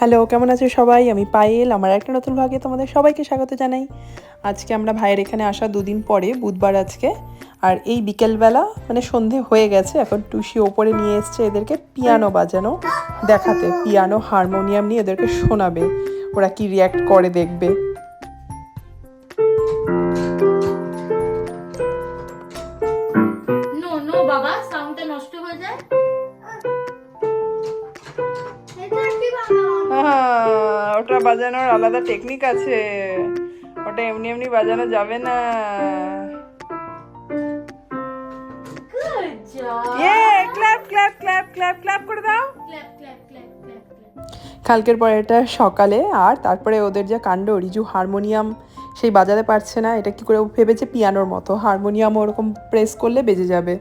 Hello, কেমন আছে সবাই? আমি পায়েল, আমার একটা নতুন ভাগে তোমাদের সবাইকে স্বাগত জানাই। আজকে আমরা ভাইয়ের এখানে আসা দুদিন পরে, বুধবার আজকে। আর এই বিকেলবেলা মানে সন্ধে হয়ে গেছে, এখন টুসি ওপরে নিয়ে এসছে এদেরকে পিয়ানো বাজানো, দেখাতে। পিয়ানো হারমোনিয়াম নিয়ে এদেরকে শোনাবে, ওরা কি রিয়্যাক্ট করে দেখবে। ওটা বাজানোর আলাদা টেকনিক আছে। ওটা এমনি এমনি বাজানো যাবে না। ইয়ে clap clap clap clap clap করে দাও। কালকের পরে এটা সকালে আর তারপরে ওদের যা কাণ্ড রিজু হারমোনিয়াম সেই বাজাতে পারছে না। এটা কি করে ভেবেছে? পিয়ানোর মতো। হারমোনিয়াম ওরকম প্রেস করলে বেজে যাবে।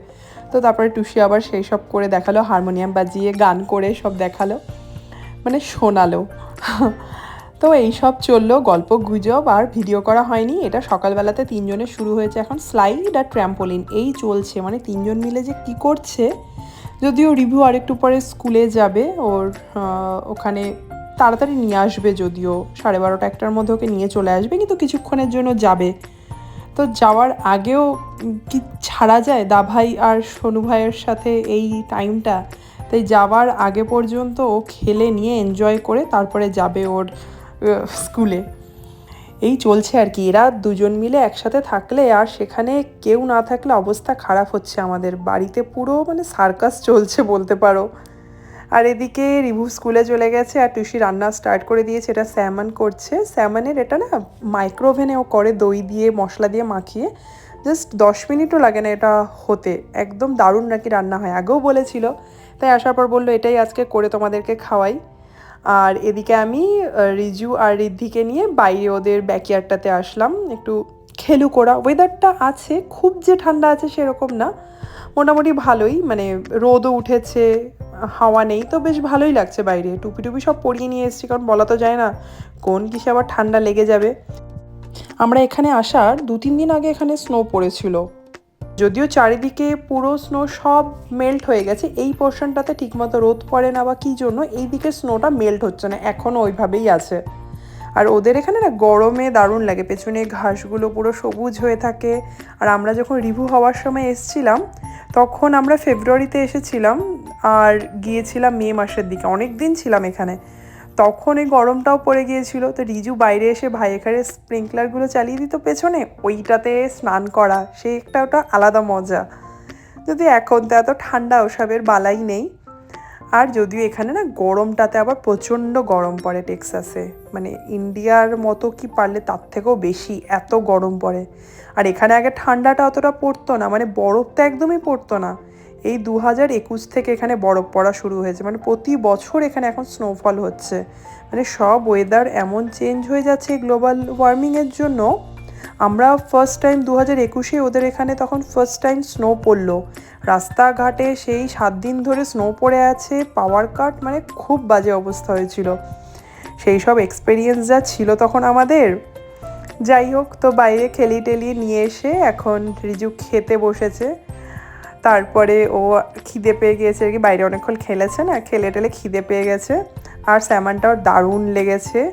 তো তারপরে টুসি আবার সেই সব করে দেখাল হারমোনিয়াম বাজিয়ে গান করে সব দেখাল। মানে শোনালো। তো এই সব চলল, গল্প গুজব আর ভিডিও করা হয়নি। এটা সকালবেলাতে তিনজনের শুরু হয়েছে এখন স্লাইড আর ট্র্যাম্পোলিন। এই চলছে মানে তিনজন মিলে যে কি করছে, যদিও রিভিউ আরেকটু পরে স্কুলে যাবে। ওর ওখানে তাড়াতাড়ি নিয়ে আসবে যদিও, সাড়ে বারোটা একটার মধ্যে ওকে নিয়ে চলে আসবে, কিন্তু কিছুক্ষণের জন্য যাবে। তো যাওয়ার আগেও কি ছাড়া যায়? দা ভাই আর সোনু ভাইয়ের সাথে এই টাইমটা তাই যাওয়ার আগে পর্যন্ত ও খেলে নিয়ে এনজয় করে তারপরে যাবে ওর স্কুলে এই চলছে আর কি, এরা দুজন মিলে একসাথে থাকলে আর সেখানে কেউ না থাকলে অবস্থা খারাপ হচ্ছে আমাদের। বাড়িতে পুরো মানে সার্কাস চলছে বলতে পারো। আর এদিকে রিভু স্কুলে চলে গেছে আর টুসি রান্না স্টার্ট করে দিয়েছে, এটা স্যামন করছে। স্যামনের এটা না মাইক্রোওভেনে ও করে দই দিয়ে, মশলা দিয়ে মাখিয়ে জাস্ট দশ মিনিটও লাগে না এটা হতে। একদম দারুণ নাকি রান্না হয়, আগেও বলেছিল। তাই আসার পর বলল, এটাই আজকে করে তোমাদেরকে খাওয়াই। আর এদিকে আমি রিজু আর রিদ্ধিকে নিয়ে বাইরে ওদের ব্যাকয়ার্ডটাতে আসলাম। একটু খেলু করা। ওয়েদারটা আছে, খুব যে ঠান্ডা আছে সেরকম না। মোটামুটি ভালোই মানে রোদও উঠেছে, হাওয়া নেই, তো বেশ ভালোই লাগছে বাইরে। টুপি টুপি সব পরিয়ে নিয়ে এসেছি, কারণ বলা তো যায় না কোন কিসে আবার ঠান্ডা লেগে যাবে। আমরা এখানে আসার দু তিন দিন আগে এখানে স্নো পড়েছিল। যদিও চারিদিকে পুরো স্নো সব মেল্ট হয়ে গেছে, এই পোর্শনটাতে ঠিকমতো রোদ পড়ে না বা কী জন্য এই দিকে স্নোটা মেল্ট হচ্ছে না এখনও ওইভাবেই আছে। আর ওদের এখানে না গরমে দারুণ লাগে, পেছনে ঘাসগুলো পুরো সবুজ হয়ে থাকে। আর আমরা যখন রিভু হওয়ার সময় এসছিলাম, তখন আমরা ফেব্রুয়ারিতে এসেছিলাম আর গিয়েছিলাম মে মাসের দিকে অনেক দিন ছিলাম এখানে। তখন এই গরমটাও পড়ে গিয়েছিল। তো রিজু বাইরে এসে ভাই এখানে স্প্রিংকলারগুলো চালিয়ে দিত পেছনে। ওইটাতে স্নান করা, সে একটা ওটা আলাদা মজা। যদি এখন তো এত ঠান্ডা, ওসবের বালাই নেই। আর যদিও এখানে না গরমটাতে আবার প্রচণ্ড গরম পড়ে টেক্সাসে। মানে ইন্ডিয়ার মতো কি পারলে তার থেকেও বেশি এত গরম পড়ে। আর এখানে আগে ঠান্ডাটা অতটা পড়তো না মানে বরফ তো একদমই পড়তো না। এই দু হাজার একুশ থেকে এখানে বরফ পড়া শুরু হয়েছে। মানে প্রতি বছর এখানে এখন স্নোফল হচ্ছে। মানে সব ওয়েদার এমন চেঞ্জ হয়ে যাচ্ছে গ্লোবাল ওয়ার্মিংয়ের জন্য। আমরা ফার্স্ট টাইম দু হাজার একুশে ওদের এখানে তখন ফার্স্ট টাইম স্নো পড়ল। রাস্তাঘাটে সেই সাত দিন ধরে স্নো পড়ে আছে। পাওয়ার কাট মানে খুব বাজে অবস্থা হয়েছিল। সেই সব এক্সপেরিয়েন্স যা ছিল তখন আমাদের। যাই হোক, তো বাইরে খেলি টেলি নিয়ে এসে এখন রিজু খেতে বসেছে। তারপরে ও খিদে পেয়ে গিয়েছে আর কি। বাইরে অনেকক্ষণ খেলেছে না, খেলে টেলে খিদে পেয়ে গেছে। আর স্যামানটাও দারুণ লেগেছে।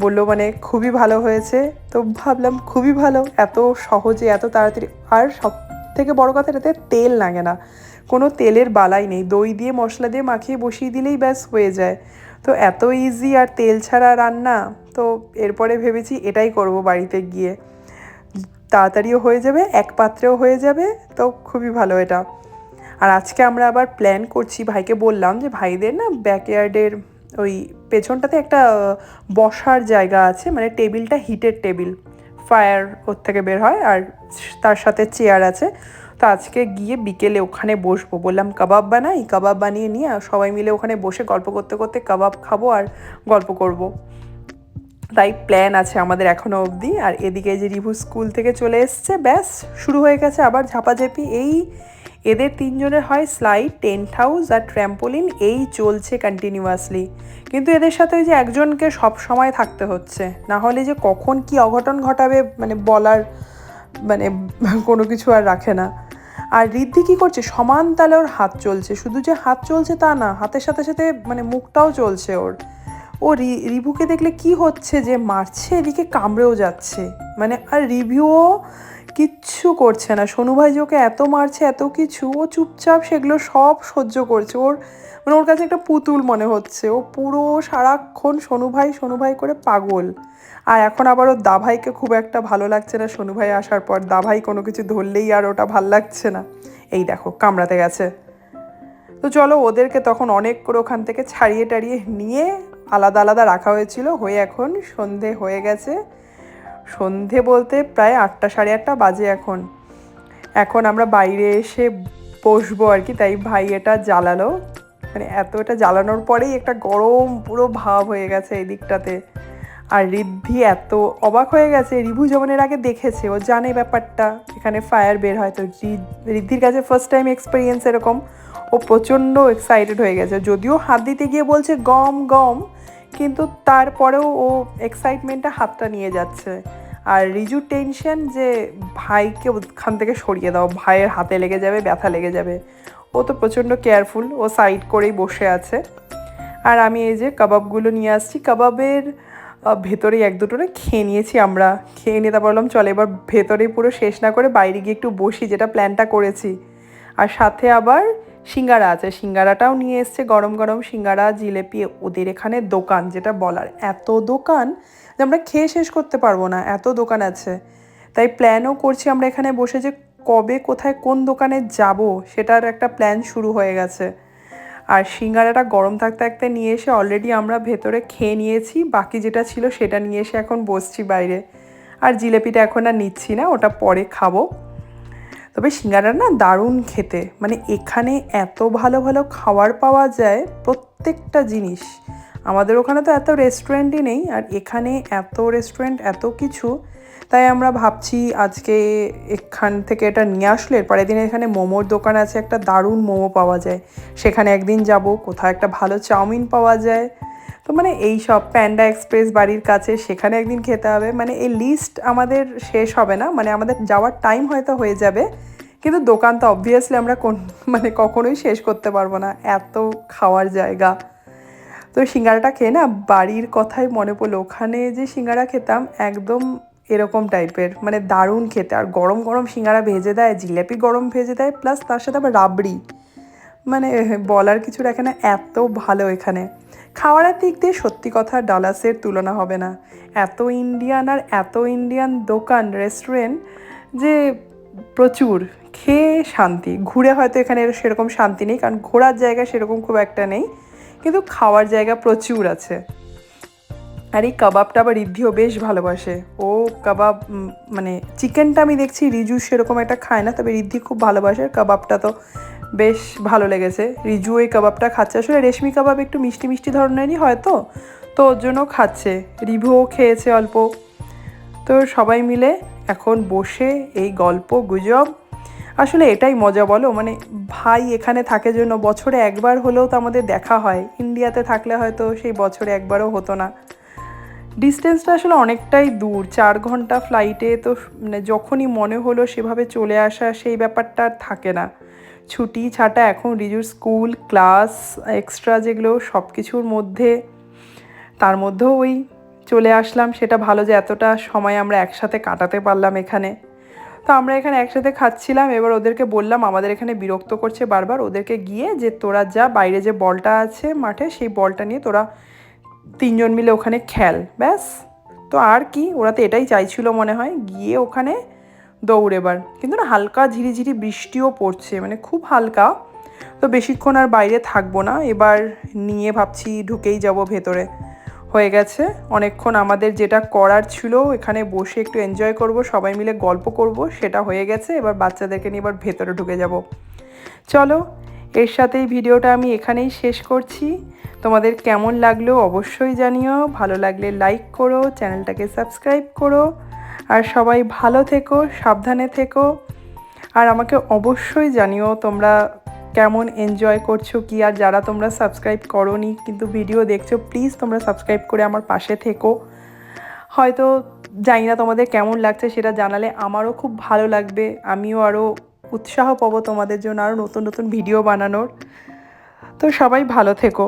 বলল মানে খুবই ভালো হয়েছে। তো ভাবলাম খুবই ভালো, এত সহজে, এত তাড়াতাড়ি। আর সব থেকে বড় কথা এটাতে তেল লাগে না। কোনো তেলের বালাই নেই। দই দিয়ে, মশলা দিয়ে মাখিয়ে বসিয়ে দিলেই ব্যাস হয়ে যায়। তো এত ইজি আর তেল ছাড়া রান্না। তো এরপরে ভেবেছি এটাই করব বাড়িতে গিয়ে। তাড়াতাড়িও হয়ে যাবে, এক পাত্রেও হয়ে যাবে, তো খুবই ভালো এটা। আর আজকে আমরা আবার প্ল্যান করছি, ভাইকে বললাম যে ভাইদের না ব্যাকয়ার্ডের ওই পেছনটাতে একটা বসার জায়গা আছে মানে টেবিলটা হিটের টেবিল ফায়ার ওর থেকে বের হয় আর তার সাথে চেয়ার আছে। তো আজকে গিয়ে বিকেলে ওখানে বসবো। বললাম, কাবাব বানাই? কাবাব বানিয়ে নিয়ে সবাই মিলে ওখানে বসে গল্প করতে করতে কাবাব খাব আর গল্প করব। তাই প্ল্যান আছে আমাদের এখনও অবধি। আর এদিকে যে রিভু স্কুল থেকে চলে এসছে, ব্যাস, শুরু হয়ে গেছে আবার ঝাপাঝাপি। এই এদের তিনজনের হয় স্লাইড টেন্ট হাউস আর ট্র্যাম্পোলিন এই চলছে কন্টিনিউয়াসলি কিন্তু এদের সাথে ওই যে একজনকে সব সময় থাকতে হচ্ছে। না হলে যে কখন কি অঘটন ঘটাবে মানে বলার মানে কোনো কিছু আর রাখে না। আর ঋদ্ধি কী করছে? সমান তালে ওর হাত চলছে। শুধু যে হাত চলছে তা না, হাতের সাথে সাথে মানে মুখটাও চলছে ওর। ও রিভুকে দেখলে কি হচ্ছে যে মারছে, এদিকে কামড়েও যাচ্ছে। মানে আর রিভিউও কিচ্ছু করছে না। সোনু ভাই যে ওকে এত মারছে, এত কিছু, ও চুপচাপ সেগুলো সব সহ্য করছে। ওর মানে ওর কাছে একটা পুতুল মনে হচ্ছে। ও পুরো সারাক্ষণ সোনু ভাই সোনু ভাই করে পাগল। আর এখন আবার ওর দাভাইকে খুব একটা ভালো লাগছে না সোনু ভাই আসার পর। দাভাই কোনো কিছু ধরলেই আর ওটা ভালো লাগছে না। এই দেখো, কামড়াতে গেছে। তো চলো ওদেরকে তখন অনেক করে ওখান থেকে ছাড়িয়ে টাড়িয়ে নিয়ে আলাদা আলাদা রাখা হয়েছিল। হয়ে এখন সন্ধে হয়ে গেছে। সন্ধে বলতে প্রায় আটটা, সাড়ে আটটা বাজে এখন। এখন আমরা বাইরে এসে বসবো আর কি, তাই ভাই এটা জ্বালালো। মানে এত এটা জ্বালানোর পরেই একটা গরম পুরো ভাব হয়ে গেছে এই দিকটাতে। আর রিদ্ধি এত অবাক হয়ে গেছে, রিভু যেমন এর আগে দেখেছে, ও জানে ব্যাপারটা। এখানে ফায়ার বের হয়, তো রিদ্ধির কাছে ফার্স্ট টাইম এক্সপিরিয়েন্স এরকম। ও প্রচণ্ড এক্সাইটেড হয়ে গেছে, যদিও হাত দিতে গিয়ে বলছে গম গম। কিন্তু তারপরেও ও এক্সাইটমেন্টটা হাতটা নিয়ে যাচ্ছে। আর রিজু টেনশন যে, ভাইকে ওখান থেকে সরিয়ে দাও, ভাইয়ের হাতে লেগে যাবে, ব্যথা লেগে যাবে। ও তো প্রচণ্ড কেয়ারফুল ও সাইড করেই বসে আছে। আর আমি এই যে কাবাবগুলো নিয়ে আসছি, কাবাবের ভেতরেই এক দুটো না খেয়ে নিয়েছি আমরা। খেয়ে নিয়ে তারপর বললাম চলে এবার ভেতরে পুরো শেষ না করে বাইরে গিয়ে একটু বসি, যেটা প্ল্যানটা করেছি। আর সাথে আবার সিঙ্গারা আছে, সিঙ্গারাটাও নিয়ে এসছে গরম গরম সিঙ্গারা, জিলেপি, ওদের এখানে দোকান যেটা বলার। এত দোকান যে আমরা খেয়ে শেষ করতে পারব না, এত দোকান আছে। তাই প্ল্যানও করছি আমরা এখানে বসে যে কবে কোথায় কোন দোকানে যাব, সেটার একটা প্ল্যান শুরু হয়ে গেছে। আর সিঙ্গারাটা গরম থাকতে থাকতে নিয়ে এসে অলরেডি আমরা ভেতরে খেয়ে নিয়েছি, বাকি যেটা ছিল সেটা নিয়ে এসে এখন বসছি বাইরে। আর জিলেপিটা এখন আর নিচ্ছি না, ওটা পরে খাব। তবে সিঙ্গারা না দারুণ খেতে। মানে এখানে এত ভালো ভালো খাবার পাওয়া যায় প্রত্যেকটা জিনিস। আমাদের ওখানে তো এত রেস্টুরেন্টই নেই আর এখানে এত রেস্টুরেন্ট এত কিছু। তাই আমরা ভাবছি আজকে এখান থেকে এটা নিয়ে আসলে এরপরে দিন এখানে মোমোর দোকান আছে, একটা দারুণ মোমো পাওয়া যায়। সেখানে একদিন যাব, কোথাও একটা ভালো চাউমিন পাওয়া যায়। তো মানে এই সব প্যান্ডা এক্সপ্রেস বাড়ির কাছে সেখানে একদিন খেতে হবে। মানে এই লিস্ট আমাদের শেষ হবে না। মানে আমাদের যাওয়ার টাইম হয়তো হয়ে যাবে। কিন্তু দোকান তো অবভিয়াসলি আমরা কোন মানে কখনোই শেষ করতে পারব না। এত খাওয়ার জায়গা। তো সিঙ্গারাটা খেয়ে না বাড়ির কথাই মনে পড়ল। ওখানে যে সিঙ্গারা খেতাম একদম এরকম টাইপের মানে দারুণ খেতে। আর গরম গরম সিঙ্গারা ভেজে দেয়, জিলেপি গরম ভেজে দেয় প্লাস তার সাথে আবার রাবড়ি। মানে বলার কিছু রাখে না, এত ভালো এখানে। খাওয়ারের দিক দিয়ে সত্যি কথা ডালাসের তুলনা হবে না। এত ইন্ডিয়ান আর এত ইন্ডিয়ান দোকান রেস্টুরেন্ট যে প্রচুর, খেয়ে শান্তি। ঘুরে হয়তো এখানে সেরকম শান্তি নেই, কারণ ঘোরার জায়গা সেরকম খুব একটা নেই, কিন্তু খাওয়ার জায়গা প্রচুর আছে। আর এই কাবাবটা আবার রিদ্ধিও বেশ ভালোবাসে। ও কাবাব মানে চিকেনটা আমি দেখছি রিজু সেরকম একটা খায় না, তবে রিদ্ধি খুব ভালোবাসে, আর কাবাবটা তো বেশ ভালো লেগেছে। রিজু এই কাবাবটা খাচ্ছে। আসলে রেশমি কাবাব একটু মিষ্টি মিষ্টি ধরনেরই হয়তো তো ওর জন্য খাচ্ছে। রিভুও খেয়েছে অল্প। তো সবাই মিলে এখন বসে এই গল্প, গুজব। আসলে এটাই মজা বলো মানে ভাই এখানে থাকে জন্য বছরে একবার হলেও তো আমাদের দেখা হয়। ইন্ডিয়াতে থাকলে হয়তো সেই বছরে একবারও হতো না। ডিস্টেন্সটা আসলে অনেকটাই দূর। চার ঘণ্টা ফ্লাইটে তো মানে যখনই মনে হলো সেভাবে চলে আসা সেই ব্যাপারটা আর থাকে না। ছুটি ছাটা এখন রিজুর স্কুল ক্লাস এক্সট্রা যেগুলো সব কিছুর মধ্যে। তার মধ্যেও ওই চলে আসলাম, সেটা ভালো যে এতটা সময় আমরা একসাথে কাটাতে পারলাম এখানে। তো আমরা এখানে একসাথে খাচ্ছিলাম, এবার ওদেরকে বললাম, আমাদের এখানে বিরক্ত করছে বারবার, ওদেরকে গিয়ে যে তোরা যা, বাইরে যে বলটা আছে মাঠে, সেই বলটা নিয়ে তোরা তিনজন মিলে ওখানে খেল। ব্যাস। তো আর কি, ওরা তো এটাই চাইছিল মনে হয়, গিয়ে ওখানে দৌড়েবার কিন্তু না, হালকা ঝিরিঝিরি বৃষ্টিও পড়ছে মানে খুব হালকা। তো বেশিক্ষণ আর বাইরে থাকব না, এবার নিয়ে ভাবছি ঢুকেই যাব ভেতরে। হয়ে গেছে। অনেকক্ষণ আমাদের যেটা করার ছিল, এখানে বসে একটু এনজয় করব, সবাই মিলে গল্প করব, সেটা হয়ে গেছে। এবার বাচ্চাদেরকে নিয়ে এবার ভেতরে ঢুকে যাব। চলো, এর সাথেই ভিডিওটা আমি এখানেই শেষ করছি। তোমাদের কেমন লাগল অবশ্যই জানিও। ভালো লাগলে লাইক করো, চ্যানেলটাকে সাবস্ক্রাইব করো। আর সবাই ভালো থেকো, সাবধানে থেকো। আর আমাকে অবশ্যই জানিও তোমরা কেমন এনজয় করছ কি? আর যারা তোমরা সাবস্ক্রাইব করোনি, কিন্তু ভিডিও দেখছ প্লিজ তোমরা সাবস্ক্রাইব করে আমার পাশে থেকো। হয়তো জানি না তোমাদের কেমন লাগছে সেটা জানালে আমারও খুব ভালো লাগবে। আমিও আরও উৎসাহ পাবো তোমাদের জন্য আরও নতুন নতুন ভিডিও বানানোর। তো সবাই ভালো থেকো।